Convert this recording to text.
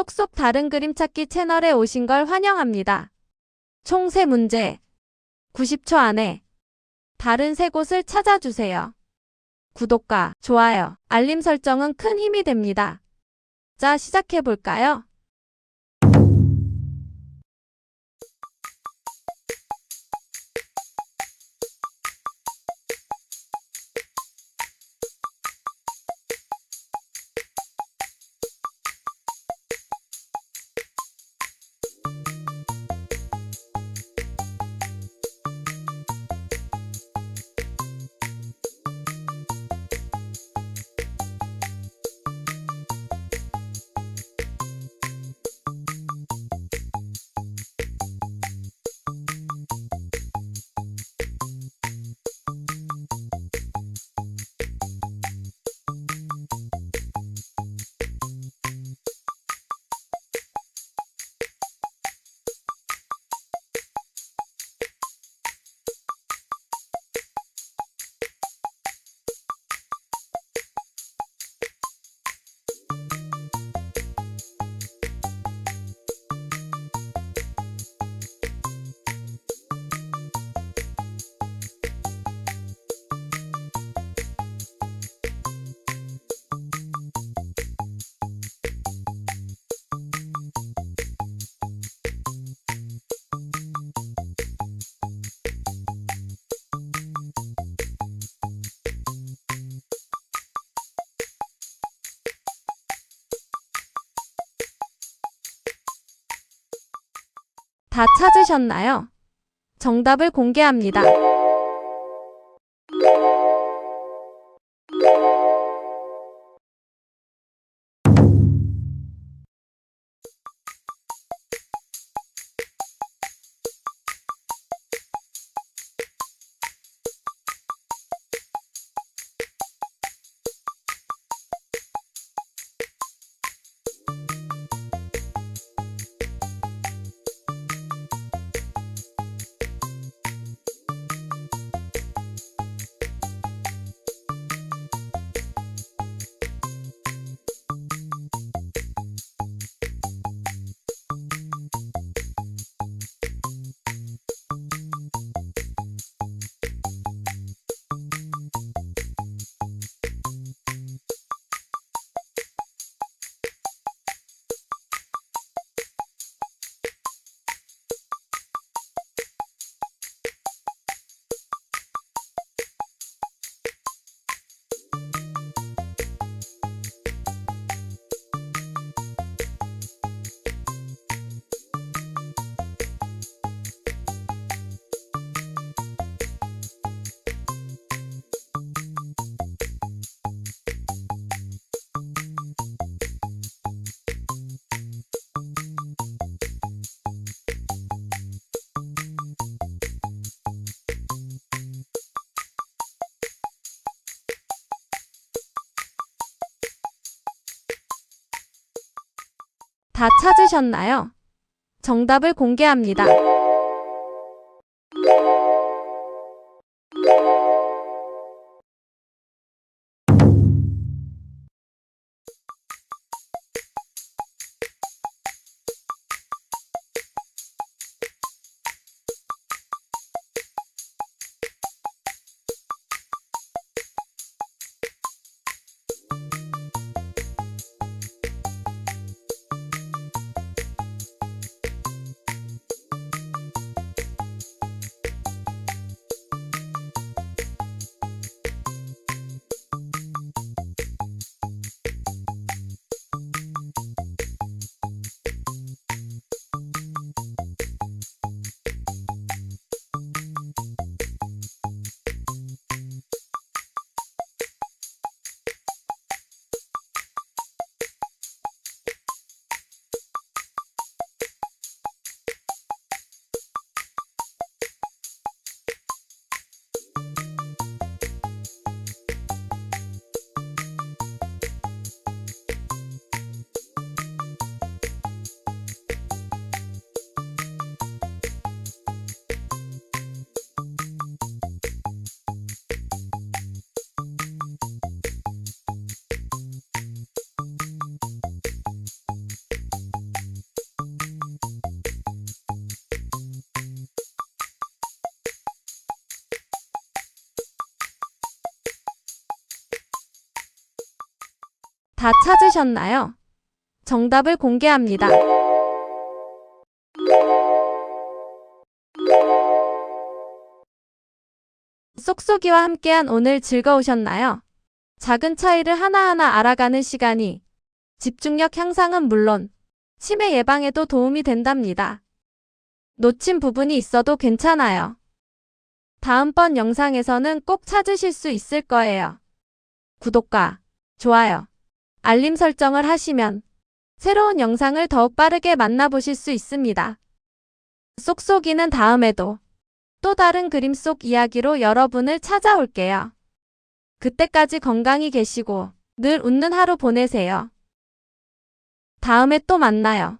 쏙쏙 다른 그림 찾기 채널에 오신 걸 환영합니다. 총 3문제. 90초 안에 다른 세 곳을 찾아주세요. 구독과 좋아요, 알림 설정은 큰 힘이 됩니다. 자, 시작해 볼까요? 다 찾으셨나요? 정답을 공개합니다. 다 찾으셨나요? 정답을 공개합니다. 다 찾으셨나요? 정답을 공개합니다. 쏙쏙이와 함께한 오늘 즐거우셨나요? 작은 차이를 하나하나 알아가는 시간이 집중력 향상은 물론 치매 예방에도 도움이 된답니다. 놓친 부분이 있어도 괜찮아요. 다음번 영상에서는 꼭 찾으실 수 있을 거예요. 구독과 좋아요, 알림 설정을 하시면 새로운 영상을 더욱 빠르게 만나보실 수 있습니다. 쏙쏙이는 다음에도 또 다른 그림 속 이야기로 여러분을 찾아올게요. 그때까지 건강히 계시고 늘 웃는 하루 보내세요. 다음에 또 만나요.